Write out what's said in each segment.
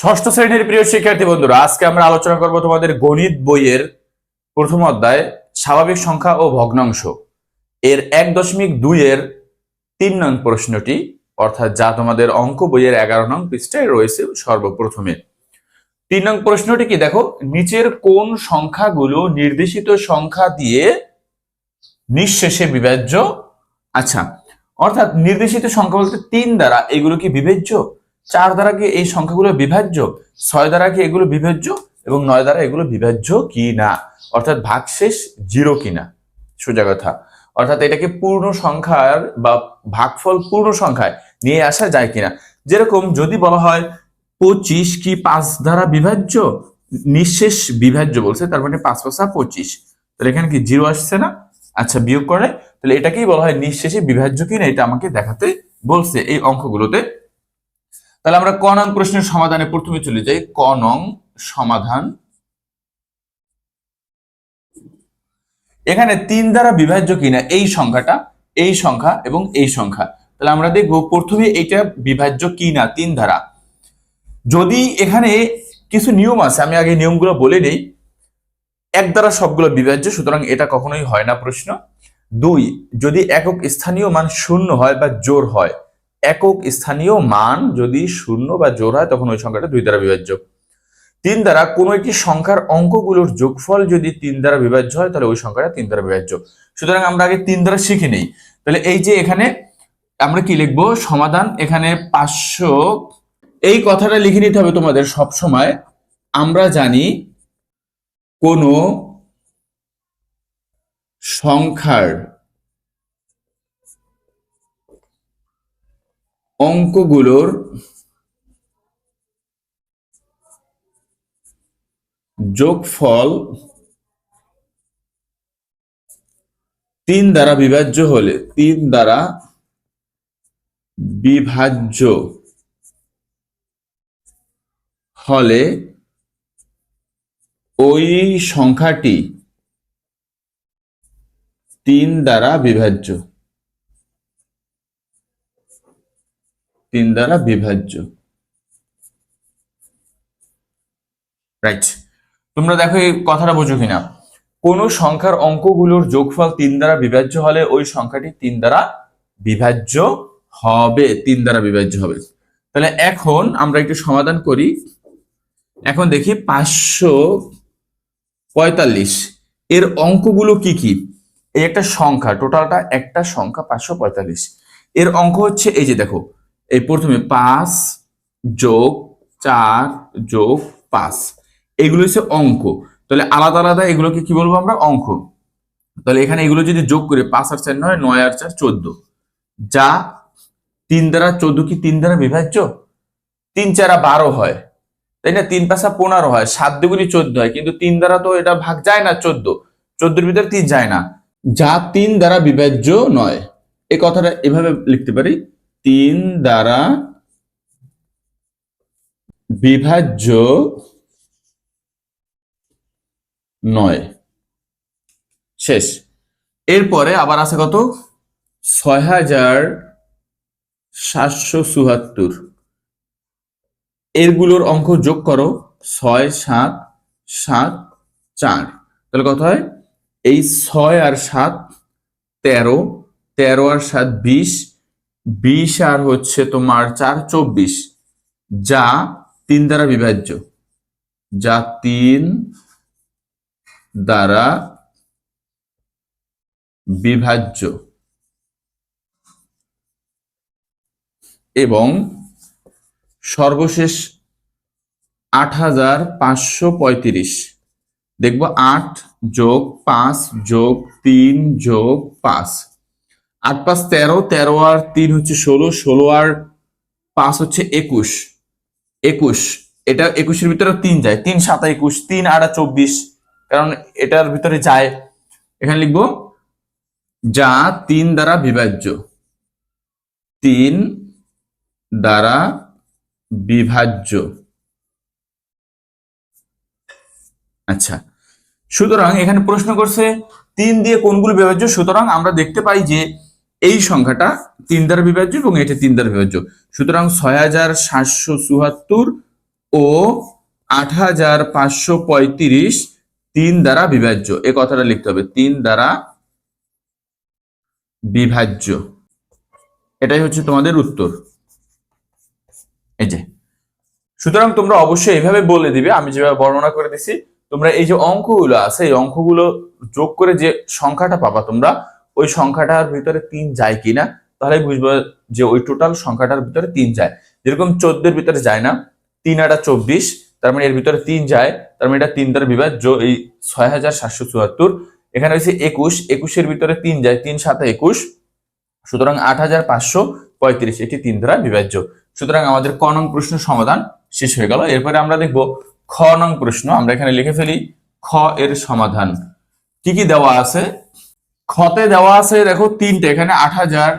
ষষ্ঠ শ্রেণির প্রিয় শিক্ষার্থী বন্ধুরা, আজকে আমরা আলোচনা করব তোমাদের গণিত বইয়ের প্রথম অধ্যায়, স্বাভাবিক সংখ্যা ও ভগ্নাংশ। এর এক দশমিক দুই এর তিন নং প্রশ্নটি, অর্থাৎ যা তোমাদের অঙ্ক বইয়ের এগারো নং পৃষ্ঠায় রয়েছে সর্বপ্রথমে। তিন নং প্রশ্নটি কি? দেখো, নিচের কোন সংখ্যাগুলো নির্দেশিত সংখ্যা দিয়ে নিঃশেষে বিভাজ্য আচ্ছা অর্থাৎ নির্দেশিত সংখ্যা বলতে তিন দ্বারা এগুলো কি বিভাজ্য? চার দ্বারা কি এই সংখ্যাগুলো বিভাজ্য ছয় দ্বারা কি এগুলো বিভাজ্য এবং নয় দ্বারা এগুলো বিভাজ্য কি না অর্থাৎ ভাগশেষ জিরো কিনা? সোজা কথা। অর্থাৎ এটাকে পূর্ণ সংখ্যার বা ভাগফল পূর্ণ সংখ্যায় নিয়ে আসা যায় কিনা? যেরকম যদি বলা হয় পঁচিশ কি পাঁচ দ্বারা বিভাজ্য নিঃশেষ বিভাজ্য বলছে, তার মানে পাঁচ পাঁচা পঁচিশ। তাহলে এখানে কি জিরো আসছে না? আচ্ছা বিয়োগ করে। তাহলে এটাকেই বলা হয় নিঃশেষে বিভাজ্য কিনা? এটা আমাকে দেখাতে বলছে এই অঙ্কগুলোতে। তাহলে আমরা ক নং প্রশ্নের সমাধানে প্রথমে চলে যাই। ক নং সমাধান। এখানে তিন দ্বারা বিভাজ্য কিনা, এই সংখ্যাটা, এই সংখ্যা এবং এই সংখ্যা। তাহলে আমরা দেখব প্রথমে এটা বিভাজ্য কিনা, তিন দ্বারা। যদি এখানে কিছু নিয়ম আছে, আমি আগে নিয়মগুলো বলে নেই। এক দ্বারা সবগুলো বিভাজ্য, সুতরাং এটা কখনোই হয় না প্রশ্ন। দুই, যদি একক স্থানীয় মান শূন্য হয় বা জোর হয় একক স্থানীয় মান যদি শূন্য বা জোর হয়, তখন ওই সংখ্যাটা দুই দ্বারা বিভাজ্য। তিন দ্বারা কোনো একটি সংখ্যার অঙ্কগুলোর যোগফল যদি তিন দ্বারা বিভাজ্য হয়, তাহলে ওই সংখ্যাটা তিন দ্বারা বিভাজ্য। সুতরাং আমরা আগে তিন দ্বারা শিখে নেই। তাহলে এই যে এখানে আমরা কি লিখব? সমাধান এখানে পাঁচশো। এই কথাটা লিখে নিতে হবে তোমাদের সব সময়। আমরা জানি কোনো সংখ্যার অঙ্কগুলোর যোগফল তিন দ্বারা বিভাজ্য হলে, তিন দ্বারা বিভাজ্য হলে ওই সংখ্যাটি তিন দ্বারা বিভাজ্য। তিন দ্বারা বিভাজ্য। রাইট তোমরা দেখো এই কথাটা বোঝো কিনা। কোন সংখ্যার অঙ্কগুলোর যোগফল তিন দ্বারা বিভাজ্য হলে ওই সংখ্যাটি তিন দ্বারা বিভাজ্য হবে, তিন দ্বারা বিভাজ্য হবে। তাহলে এখন আমরা একটু সমাধান করি। এখন দেখি পাঁচশো পঁয়তাল্লিশ। এর অঙ্কগুলো কি কি? এই একটা সংখ্যা, টোটালটা একটা সংখ্যা পাঁচশো পঁয়তাল্লিশ। এর অঙ্ক হচ্ছে এই যে দেখো এই প্রথমে পাঁচ যোগ চার যোগ পাঁচ। এগুলো হচ্ছে অঙ্ক। তাহলে আলাদা আলাদা এগুলোকে কি বলব আমরা? অঙ্ক। তাহলে এখানে এগুলো যদি যোগ করে পাঁচ আর চার নয় নয় আর চার চোদ্দ। যা তিন দ্বারা চোদ্দ কি তিন দ্বারা বিভাজ্য? তিন চারা বারো হয়। তাই না? তিন পাঁচা পনেরো হয়। সাত দুগুনি চোদ্দ হয়। কিন্তু তিন দ্বারা তো এটা ভাগ যায় না চোদ্দ। চোদ্দোর ভিতরে তিন যায় না। যা তিন দ্বারা বিভাজ্য নয়। এই কথাটা এভাবে লিখতে পারি। তিন দ্বারা বিভাজ্য নয়। শেষ। এরপরে আবার আছে কত? ছয় হাজার সাতশো চুয়াত্তর। এরগুলোর অঙ্ক যোগ করো। ছয় সাত সাত চার। তাহলে কত হয়? এই ছয় আর সাত তেরো। তেরো আর সাত বিশ। বিশ আর হচ্ছে তোমার চার, চব্বিশ। যা তিন দ্বারা বিভাজ্য। যা তিন দ্বারা বিভাজ্য। এবং সর্বশেষ আট হাজার পাঁচশো পঁয়ত্রিশ। দেখব আট যোগ পাঁচ যোগ তিন যোগ পাঁচ। আট পাঁচ তেরো তেরো আর তিন হচ্ছে ষোলো ষোলো আর পাঁচ হচ্ছে একুশ। একুশ। এটা একুশের ভিতরে তিন যায়। তিন সাতা একুশ, তিন আটা চব্বিশ। কারণ এটার ভিতরে যায়। এখানে লিখব, যা তিন দ্বারা বিভাজ্য। তিন দ্বারা বিভাজ্য। আচ্ছা। সুতরাং এখানে প্রশ্ন করছে, তিন দিয়ে কোনগুলো বিভাজ্য? সুতরাং আমরা দেখতে পাই যে এই সংখ্যাটা তিন দ্বারা বিভাজ্য এবং এটা তিন দ্বারা বিভাজ্য। সুতরাং ছয় হাজার সাতশো চুয়াত্তর ও আট হাজার পাঁচশো পঁয়ত্রিশ তিন দ্বারা বিভাজ্য। এ কথাটা লিখতে হবে, তিন দ্বারা বিভাজ্য। এটাই হচ্ছে তোমাদের উত্তর। এই যে, সুতরাং তোমরা অবশ্যই এইভাবে বলে দিবে, আমি যেভাবে বর্ণনা করে দিছি, তোমরা এই যে অঙ্কগুলো আছে, এই অঙ্কগুলো যোগ করে যে সংখ্যাটা পাবা তোমরা ওই সংখ্যাটার ভিতরে তিন যায় কিনা তাহলে বুঝব যে ওই টোটাল সংখ্যাটার ভিতরে তিন যায়। যেরকম চোদ্দের ভিতরে যায় না, তিন আটা চব্বিশ, তার মানে এর ভিতরে তিন যায়, তার মানে এটা তিন দ্বারা বিভাজ্য এই ছয় হাজার সাতশো চুয়াত্তর। এখানে হচ্ছে একুশ, একুশের ভিতরে তিন যায়, তিন সাথে একুশ। সুতরাং আট হাজার পাঁচশো পঁয়ত্রিশ, এটি তিন দ্বারা বিভাজ্য। সুতরাং আমাদের ক নং প্রশ্ন সমাধান শেষ হয়ে গেল। এরপরে আমরা দেখব খ নং প্রশ্ন, আমরা এখানে লিখে ফেলি, খ এর সমাধান। কি কি দেওয়া আছে? খতে দেওয়া আছে, দেখো তিনটে, এখানে আট হাজার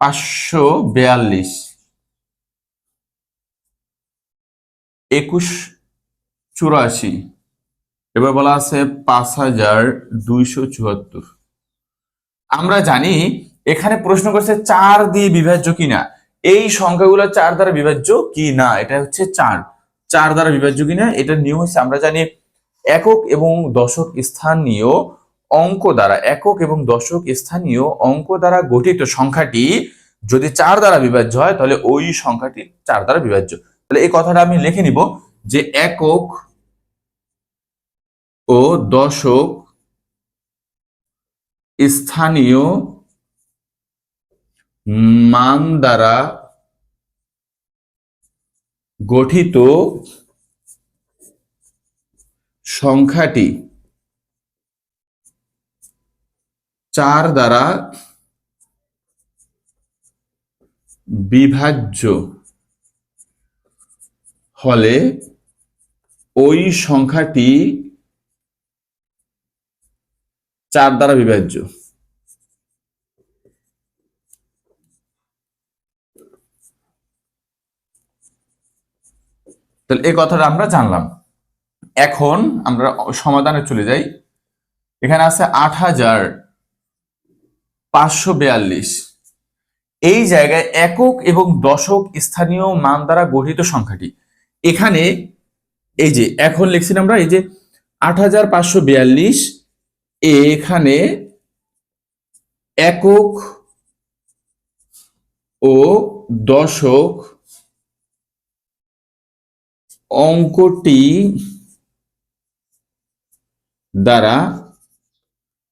পাঁচশো বেয়াল্লিশ। একুশ চুরাশি, এবার বলা আছে পাঁচ হাজার দুইশো চুয়াত্তর। আমরা জানি এখানে প্রশ্ন করছে চার দিয়ে বিভাজ্য কিনা। এই সংখ্যাগুলো চার দ্বারা বিভাজ্য কি না এটা হচ্ছে চার। চার দ্বারা বিভাজ্য কিনা, এটা নিয়ম হচ্ছে আমরা জানি একক এবং দশক স্থানীয় অঙ্ক দ্বারা একক এবং দশক স্থানীয় অঙ্ক দ্বারা গঠিত সংখ্যাটি যদি চার দ্বারা বিভাজ্য হয়, তাহলে ওই সংখ্যাটি চার দ্বারা বিভাজ্য। তাহলে এই কথাটা আমি লিখে নিব যে একক ও দশক স্থানীয় মান দ্বারা গঠিত সংখ্যাটি চার দ্বারা বিভাজ্য হলে ওই সংখ্যাটি চার দ্বারা বিভাজ্য। তাহলে এই কথাটা আমরা জানলাম। এখন আমরা সমাধানে চলে যাই। এখানে আছে আট হাজার পাঁচশো বেয়াল্লিশ। এই জায়গায় একক এবং দশক স্থানীয় মান দ্বারা গঠিত সংখ্যাটি। এখানে এই যে, এখন লিখছি আমরা এই যে আট হাজার পাঁচশো বিয়াল্লিশ, এখানে একক ও দশক অঙ্কটি দ্বারা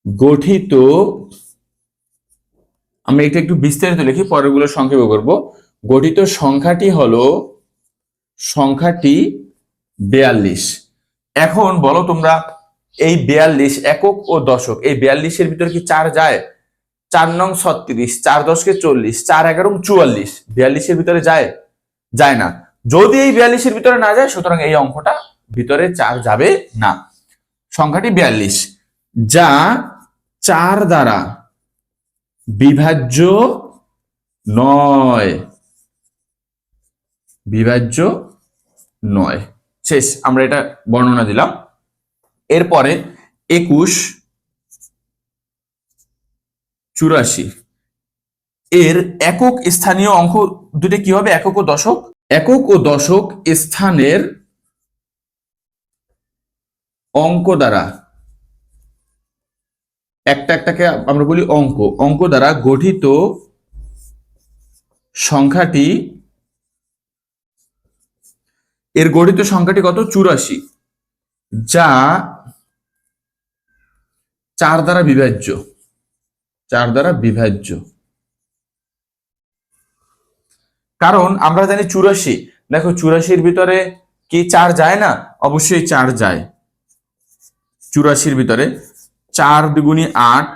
গঠিত আমরা এটা একটু বিস্তারিত লিখি, পরেরগুলো সংক্ষেপে করব। গঠিত সংখ্যাটি হলো, সংখ্যাটি বেয়াল্লিশ। এখন বলো তোমরা, এই বেয়াল্লিশ একক ও দশক, এই বিয়াল্লিশের ভিতরে কি চার যায়? চার নং ছত্রিশ, চার দশকে চল্লিশ, চার এগারো চুয়াল্লিশ, বিয়াল্লিশের ভিতরে যায়? যায় না। যদি এই বিয়াল্লিশের ভিতরে না যায়, সুতরাং এই অঙ্কটা ভিতরে চার যাবে না। সংখ্যাটি বিয়াল্লিশ। যা চার দ্বারা বিভাজ্য নয়। বিভাজ্য নয়। শেষ, আমরা এটা বর্ণনা দিলাম। এরপরে একুশ, চুরাশি। এর একক স্থানীয় অঙ্ক দুটো কি হবে? একক ও দশক? একক ও দশক স্থানের অঙ্ক দ্বারা একটা একটাকে আমরা বলি অঙ্ক। অঙ্ক দ্বারা গঠিত সংখ্যাটি, এর গঠিত সংখ্যাটি কত? চুরাশি। যা চার দ্বারা বিভাজ্য। চার দ্বারা বিভাজ্য। কারণ আমরা জানি চুরাশি। দেখো, চুরাশির ভিতরে কি চার যায় না? অবশ্যই চার যায়। চুরাশির ভিতরে চার দ্বিগুণী আট,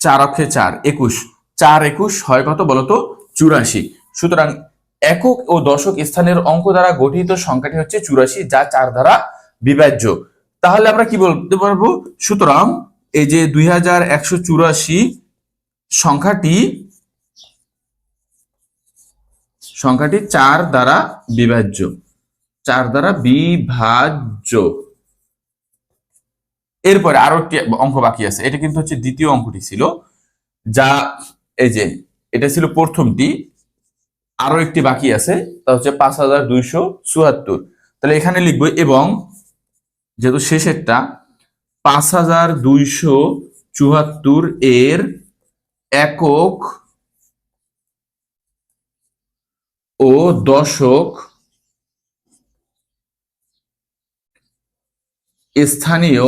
চার অক্ষে চার, একুশ। চার, একুশ হয় কত বলতো? চুরাশি। সুতরাং একক ও দশক স্থানের অঙ্ক দ্বারা গঠিত সংখ্যাটি হচ্ছে চুরাশি, যা চার দ্বারা বিভাজ্য। তাহলে আমরা কি বলতে পারব? সুতরাং এই যে দুই হাজার একশো চুরাশি সংখ্যাটি সংখ্যাটি চার দ্বারা বিভাজ্য। চার দ্বারা বিভাজ্য। এরপরে আরও একটি অঙ্ক বাকি আছে। এটা কিন্তু হচ্ছে দ্বিতীয় অঙ্কটি ছিল, যা এই যে এটা ছিল প্রথমটি আরও একটি বাকি আছে, তা হচ্ছে পাঁচ হাজার দুইশো চুয়াত্তর। তাহলে এখানে লিখব, এবং যেহেতু শেষেরটা, পাঁচ হাজার দুইশো চুয়াত্তর এর একক ও দশক স্থানীয়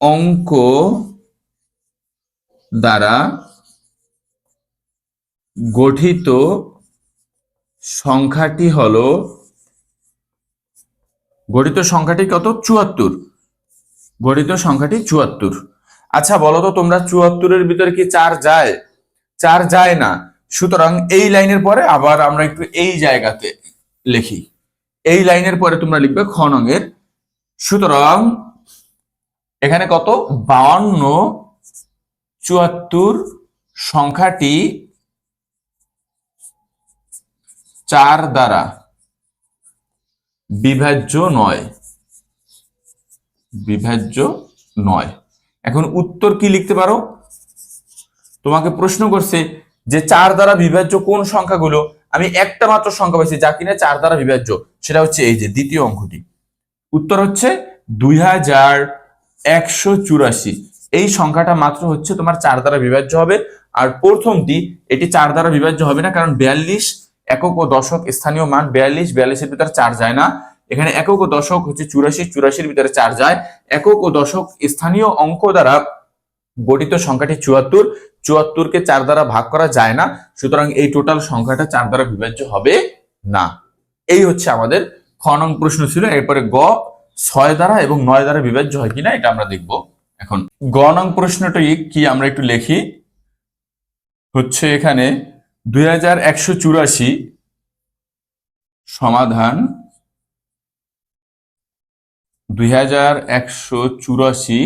অঙ্ক দ্বারা গঠিত সংখ্যাটি হলো, গঠিত সংখ্যাটি কত? চুয়াত্তর। গঠিত সংখ্যাটি চুয়াত্তর। আচ্ছা বলো তো তোমরা চুয়াত্তরের ভিতরে কি চার যায়? চার যায় না। সুতরাং এই লাইনের পরে আবার আমরা একটু এই জায়গাতে লিখি। এই লাইনের পরে তোমরা লিখবে খ নঙের সুতরাং এখানে কত? বাউন্ন চুয়াত্তর সংখ্যাটি চার দ্বারা বিভাজ্য নয়। বিভাজ্য নয়। এখন উত্তর কি লিখতে পারো? তোমাকে প্রশ্ন করছে যে চার দ্বারা বিভাজ্য কোন সংখ্যাগুলো? আমি একটা মাত্র সংখ্যা পাইছি যা কিনা চার দ্বারা বিভাজ্য। সেটা হচ্ছে এই যে দ্বিতীয় অঙ্কটি। উত্তর হচ্ছে দুই হাজার একশো চুরাশি। এই সংখ্যাটা মাত্র হচ্ছে তোমার চার দ্বারা বিভাজ্য হবে। আর প্রথমটি, এটি চার দ্বারা বিভাজ্য হবে না, কারণ বিয়াল্লিশ একক ও দশক স্থানীয় মান বিয়াল্লিশ, বিয়াল্লিশের ভিতরে চার যায় না। এখানে একক ও দশক হচ্ছে চুরাশি, চুরাশির ভিতরে চার যায়। একক ও দশক স্থানীয় অঙ্ক দ্বারা গঠিত সংখ্যাটি চুয়াত্তর। চুয়াত্তরকে চার দ্বারা ভাগ করা যায় না, সুতরাং এই টোটাল সংখ্যাটা চার দ্বারা বিভাজ্য হবে না। এই হচ্ছে আমাদের খ নং প্রশ্ন ছিল। এরপরে গ ছয় দ্বারা এবং নয় দ্বারা বিভাজ্য হয় কিনা এটা আমরা দেখব। এখন গ প্রশ্নটি কি আমরা একটু লিখি? হচ্ছে এখানে দুই হাজার একশো চুরাশি সমাধান দুই হাজার একশো চুরাশি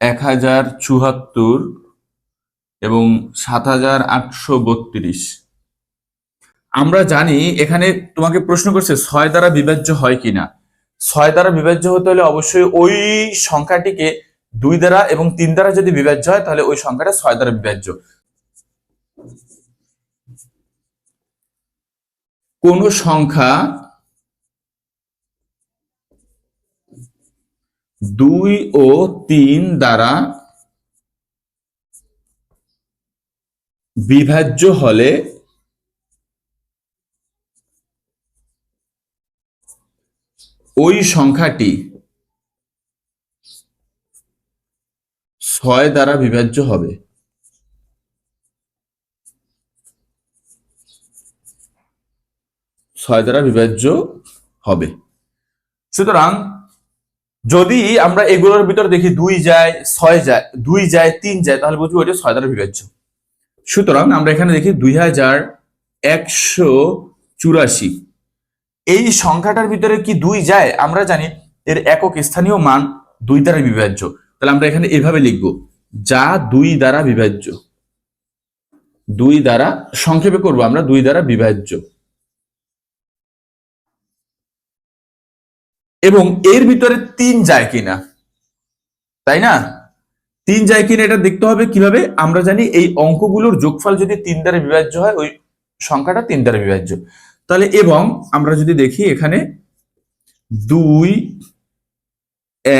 এক হাজার চুয়াত্তর এবং সাত হাজার আটশো বত্রিশ। আমরা জানি এখানে তোমাকে প্রশ্ন করছে ছয় দ্বারা বিভাজ্য হয় কিনা। ছয় দ্বারা বিভাজ্য হতে হলে অবশ্যই ওই সংখ্যাটিকে দুই দ্বারা এবং তিন দ্বারা যদি বিভাজ্য হয়, তাহলে ওই সংখ্যাটা ছয় দ্বারা বিভাজ্য। কোন সংখ্যা দুই ও তিন দ্বারা বিভাজ্য হলে ওই সংখ্যাটি ছয় দ্বারা বিভাজ্য হবে। ছয় দ্বারা বিভাজ্য হবে। সুতরাং যদি আমরা এগুলোর ভিতর দেখি দুই যায়, ছয় যায়, দুই যায়, তিন যায়, তাহলে বুঝব ওইটা ছয় দ্বারা বিভাজ্য। সুতরাং আমরা এখানে দেখি দুই হাজার একশো চুরাশি। এই সংখ্যাটার ভিতরে কি দুই যায়? আমরা জানি এর একক স্থানীয় মান দুই দ্বারা বিভাজ্য। তাহলে আমরা এখানে এভাবে লিখব, যা দুই দ্বারা বিভাজ্য। দুই দ্বারা সংক্ষেপে করব আমরা, দুই দ্বারা বিভাজ্য। এবং এর ভিতরে তিন যায় কিনা? তাই না? তিন যায় কিনা এটা দেখতে হবে কীভাবে? আমরা জানি এই অঙ্কগুলোর যোগফল যদি তিন দ্বারা বিভাজ্য হয়, ওই সংখ্যাটা তিন দ্বারা বিভাজ্য। তাহলে এবং আমরা যদি দেখি এখানে দুই,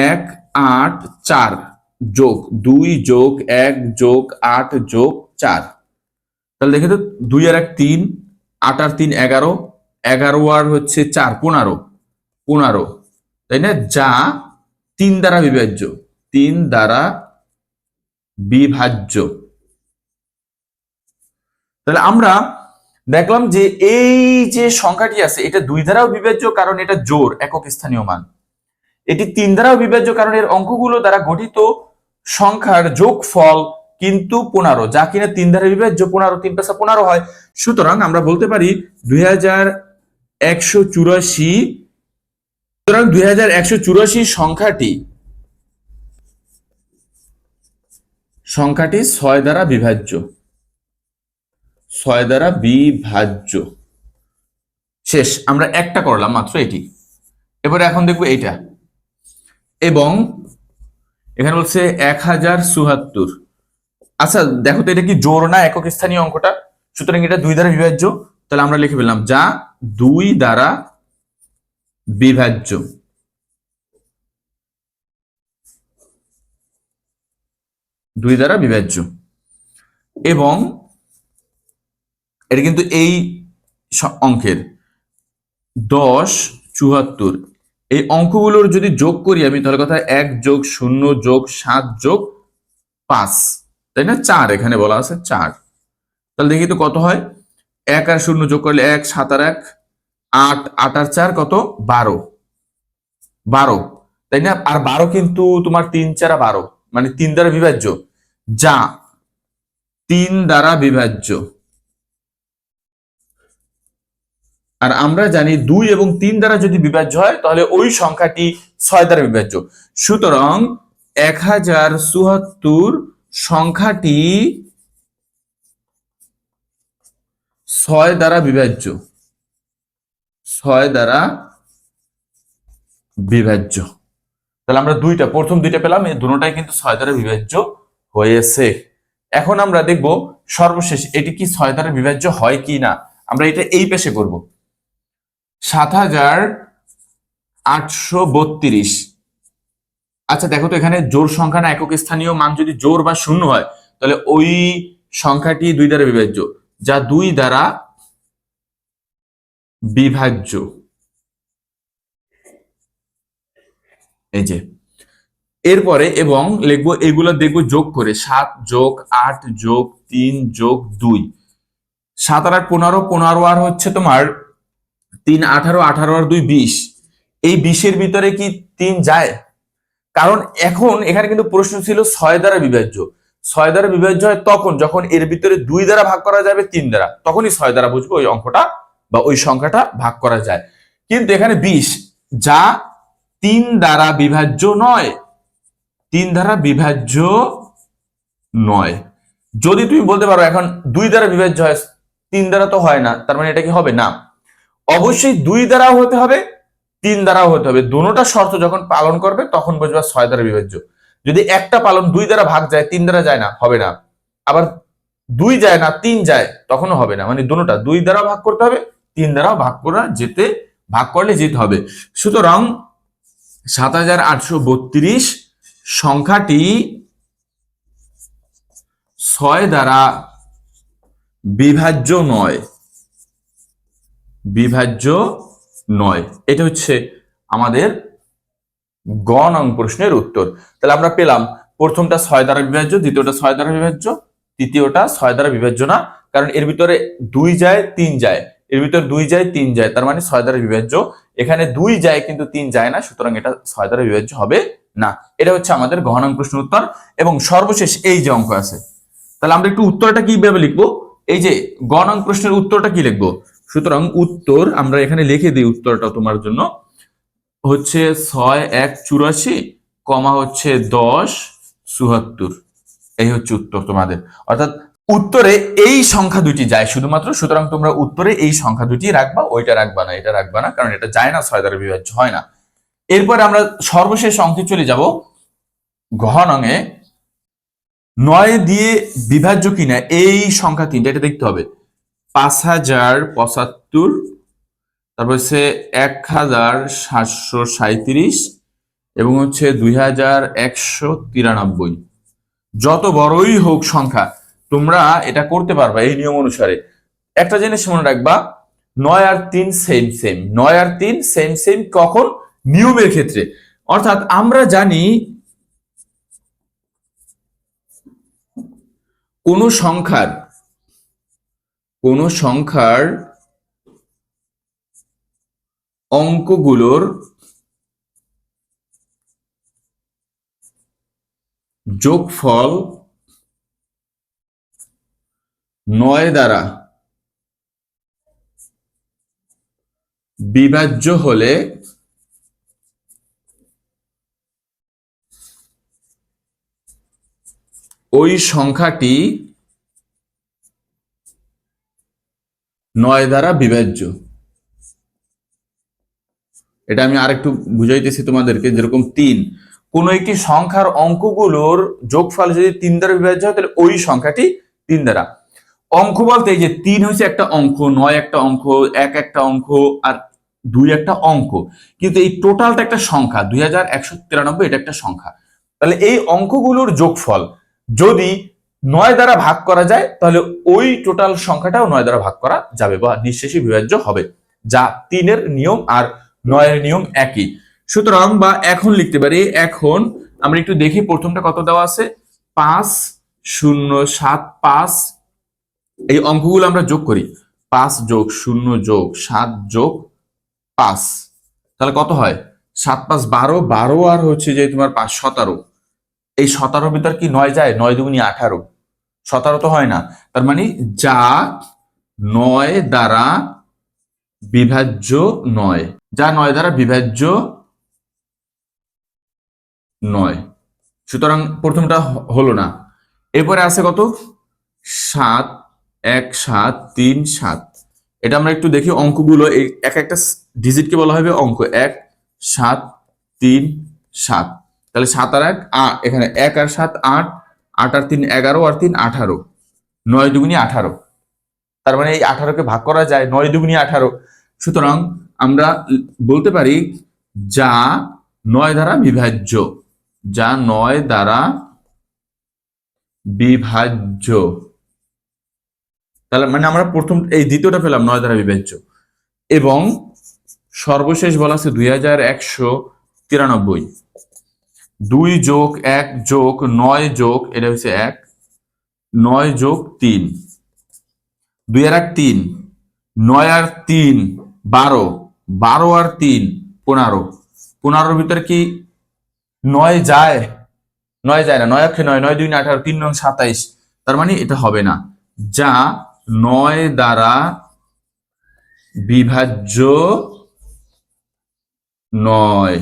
এক, আট, চার যোগ, দুই যোগ, এক যোগ, আট যোগ, চার। তাহলে দেখে তো দুই আর এক তিন, আট আর তিন এগারো এগারো আর হচ্ছে চার, পনেরো পনেরো, তাই না? যা তিন দ্বারা বিভাজ্য, তিন দ্বারা বিভাজ্য। তাহলে আমরা দেখলাম যে এই যে সংখ্যাটি আছে, এটা দুই দ্বারাও বিভাজ্য কারণ এটা জোর একক স্থানীয় মান। এটি তিন দ্বারাও বিভাজ্য কারণ এর অঙ্কগুলো দ্বারা গঠিত সংখ্যার যোগফল কিন্তু পনেরো, যা কিনা তিন দ্বারা বিভাজ্য, পনেরো, তিন পেশা পনেরো হয়। সুতরাং আমরা বলতে পারি দুই হাজার একশো চুরাশি, সুতরাং দুই হাজার একশো চুরাশি সংখ্যাটি সংখ্যাটি ছয় দ্বারা বিভাজ্য। ছয় দ্বারা বিভাজ্য। শেষ, আমরা একটা করলাম মাত্র এটি। এবারে এখন দেখব এইটা। এবং এখানে বলছে এক হাজার চুহাত্তর আচ্ছা দেখো তো এটা কি জোর না একক স্থানীয় অঙ্কটা? সুতরাং এটা দুই দ্বারা বিভাজ্য। তাহলে আমরা লিখে ফেললাম যা দুই দ্বারা বিভাজ্য। দুই দ্বারা বিভাজ্য। এবং এটা কিন্তু এই অঙ্কের। দশ, চুয়াত্তর। এই অঙ্কগুলোর যদি যোগ করি আমি, তাহলে কথা এক যোগ শূন্য যোগ সাত যোগ পাঁচ। তাই না? চার, এখানে বলা আছে চার। তাহলে দেখি তো কত হয়? এক আর শূন্য যোগ করলে এক, সাত আর এক, আট আট আর চার কত? বারো। বারো। তাই না? আর বারো কিন্তু তোমার তিন চারা বারো। মানে তিন দ্বারা বিভাজ্য। যা তিন দ্বারা বিভাজ্য। আর আমরা জানি দুই এবং তিন দ্বারা যদি বিভাজ্য হয়, তাহলে ওই সংখ্যাটি ছয় দ্বারা বিভাজ্য। সুতরাং এক হাজার চুয়াত্তর সংখ্যাটি ছয় দ্বারা বিভাজ্য। ছয় দ্বারা বিভাজ্য। তাহলে আমরা দুইটা, প্রথম দুইটা পেলাম, এই দুটোটাই কিন্তু ছয় দ্বারা বিভাজ্য হয়েছে। এখন আমরা দেখব সর্বশেষ এটি কি ছয় দ্বারা বিভাজ্য হয় কি না। আমরা এটা এই পেশে করব। সাত হাজার আটশো বত্রিশ। আচ্ছা দেখো তো এখানে জোর সংখ্যা না একক স্থানীয় মান যদি জোর বা শূন্য হয়, তাহলে ওই সংখ্যাটি দুই দ্বারা বিভাজ্য, যা দুই দ্বারা বিভাজ্য। এই যে, এরপরে এবং লিখব, এগুলো দেখব যোগ করে, সাত যোগ আট যোগ তিন যোগ দুই। সাত আর আট পনেরো পনেরো আর হচ্ছে তোমার তিন আঠারো আঠারো আর দুই বিশ। এই বিশের ভিতরে কি তিন যায়? কারণ এখন এখানে কিন্তু প্রশ্ন ছিল ছয় দ্বারা বিভাজ্য। ছয় দ্বারা বিভাজ্য হয় তখন, যখন এর ভিতরে দুই দ্বারা ভাগ করা যাবে তিন দ্বারা। তখনই ছয় দ্বারা বুঝব ওই অঙ্কটা বা ওই সংখ্যাটা ভাগ করা যায়। কিন্তু এখানে বিশ, যা তিন দ্বারা বিভাজ্য নয়। তিন দ্বারা বিভাজ্য নয়। যদি তুমি বলতে পারো এখন দুই দ্বারা বিভাজ্য হয়, তিন দ্বারা তো হয় না, তার মানে এটা কি হবে? না। অবশ্যই দুই দ্বারাও হতে হবে, তিন দ্বারাও হতে হবে। দুটোটা শর্ত যখন পালন করবে, তখন বুঝবা ছয় দ্বারা বিভাজ্য যদি একটা পালন দুই দ্বারা ভাগ যায়, তিন দ্বারা যায় না, হবে না। আবার দুই যায় না, তিন যায়, তখনও হবে না। মানে দুটোটা দুই দ্বারা ভাগ করতে হবে, তিন দ্বারা ভাগ করা যেতে, ভাগ করলে যেতে হবে। সুতরাং সাত হাজার আটশো বত্রিশ সংখ্যাটি ছয় দ্বারা বিভাজ্য নয়। বিভাজ্য নয়। এটা হচ্ছে আমাদের গ প্রশ্নের উত্তর। তাহলে আমরা পেলাম, প্রথমটা ছয় দ্বারা বিভাজ্য, দ্বিতীয়টা ছয় দ্বারা বিভাজ্য, তৃতীয়টা ছয় দ্বারা বিভাজ্য না, কারণ এর ভিতরে দুই যায়, তিন যায়। এর ভিতরে দুই যায়, তিন যায়, তার মানে ছয় দ্বারা বিভাজ্য। এখানে দুই যায় কিন্তু তিন যায় না, সুতরাং এটা ছয় দ্বারা বিভাজ্য হবে না। এটা হচ্ছে আমাদের গহ নং প্রশ্ন উত্তর, এবং সর্বশেষ এই যে অঙ্ক আছে। তাহলে আমরা একটু উত্তরটা কীভাবে লিখব? এই যে গ প্রশ্নের উত্তরটা কি লিখব? সুতরাং উত্তর, আমরা এখানে লিখে দিই উত্তরটা তোমার জন্য, হচ্ছে ছয় এক চুরাশি, কমা হচ্ছে দশ চুয়াত্তর। এই হচ্ছে উত্তর তোমাদের। অর্থাৎ উত্তরে এই সংখ্যা দুটি যায় শুধুমাত্র, সুতরাং তোমরা উত্তরে এই সংখ্যা দুটি রাখবা, ওইটা রাখবা না, এটা রাখবা না, কারণ এটা যায় না, ছয় দ্বারা বিভাজ্য হয় না। এরপরে আমরা সর্বশেষ অঙ্কে চলে যাব। ঘ নঙে নয় দিয়ে বিভাজ্য কিনা, এই সংখ্যা তিনটা, এটা দেখতে হবে। পাঁচ হাজার পঁচাত্তর, তারপর হচ্ছে এক হাজার সাতশো সাঁত্রিশ এবং হচ্ছে দুই হাজার একশো তিরানব্বই। যত বড়ই হোক সংখ্যা, তোমরা এটা করতে পারবা এই নিয়ম অনুসারে। একটা জিনিস মনে রাখবা, নয় আর তিন সেম সেম নয় আর তিন সেম সেম কখন? নিয়মের ক্ষেত্রে। অর্থাৎ আমরা জানি, কোন সংখ্যার কোন সংখ্যার অঙ্কগুলোর যোগফল নয় দ্বারা বিভাজ্য হলে ওই সংখ্যাটি নয় দ্বারা বিভাজ্য এটা আমি আরেকটু বুঝাইতেছি তোমাদেরকে, যেরকম তিন। কোন একটি সংখ্যার অঙ্কগুলোর যোগফল যদি তিন দ্বারা বিভাজ্য হয়, তাহলে ওই সংখ্যাটি তিন দ্বারা। অঙ্ক বলতে এই যে তিন হচ্ছে একটা অঙ্ক, নয় একটা অঙ্ক, এক একটা অঙ্ক, আর দুই একটা অঙ্ক। কিন্তু এই টোটালটা একটা সংখ্যা, দুই হাজার একশো তিরানব্বই, এটা একটা সংখ্যা। তাহলে এই অঙ্কগুলোর যোগফল যদি নয় দ্বারা ভাগ করা যায়, তাহলে ওই টোটাল সংখ্যাটাও নয় দ্বারা ভাগ করা যাবে বা নিঃশেষে বিভাজ্য হবে। যা তিনের নিয়ম আর নয়ের নিয়ম একই। সুতরাং বা এখন লিখতে পারি, এখন আমরা একটু দেখি প্রথমটা কত দেওয়া আছে? পাঁচ, শূন্য, সাত, পাঁচ। এই অঙ্কগুলো আমরা যোগ করি। পাঁচ যোগ, শূন্য যোগ, সাত যোগ পাঁচ। তাহলে কত হয়? সাত পাঁচ বারো বারো আর হচ্ছে যে তোমার পাঁচ, সতেরো। এই সতেরোর ভিতর কি নয় যায়? নয় দুগুনি আঠারো। সতেরো তো হয় না। তার মানে যা নয় দ্বারা বিভাজ্য নয়। যা নয় দ্বারা বিভাজ্য নয়। সুতরাং প্রথমটা হলো না। এরপরে আছে কত? সাত, এক, সাত, তিন, সাত। এটা আমরা একটু দেখি অঙ্কগুলো। এক একটা ডিজিটকে বলা হবে অঙ্ক। এক, সাত, তিন, সাত। তাহলে সাত আর এক আট এখানে এক আর সাত, আট আট আর তিন এগারো আর তিন আঠারো। নয় দুগুনি আঠারো। তার মানে এই আঠারোকে ভাগ করা যায় নয় দুগুনি আঠারো। সুতরাং আমরা বলতে পারি যা নয় দ্বারা বিভাজ্য, যা নয় দ্বারা বিভাজ্য। তাহলে মানে আমরা প্রথম এই দ্বিতীয়টা পেলাম নয় দ্বারা বিভাজ্য। এবং সর্বশেষ বলা আছে দুই হাজার একশো তিরানব্বই। দুই যোগ এক যোগ নয় যোগ, এটা হচ্ছে এক, নয় যোগ তিন। দুই আর এক তিন, নয় আর তিন বারো বারো আর তিন পনেরো। পনেরোর ভিতরে কি নয় যায়? নয় যায় না, নয় অক্ষে নয় নয় দুই না আঠারো, তিন নং সাতাইশ। তার মানে এটা হবে না। যা নয় দ্বারা বিভাজ্য নয়।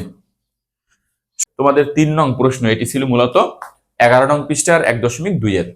তোমাদের তিন নং প্রশ্ন এটি ছিল মূলত এগারো নং পৃষ্ঠার এক দশমিক দুই এর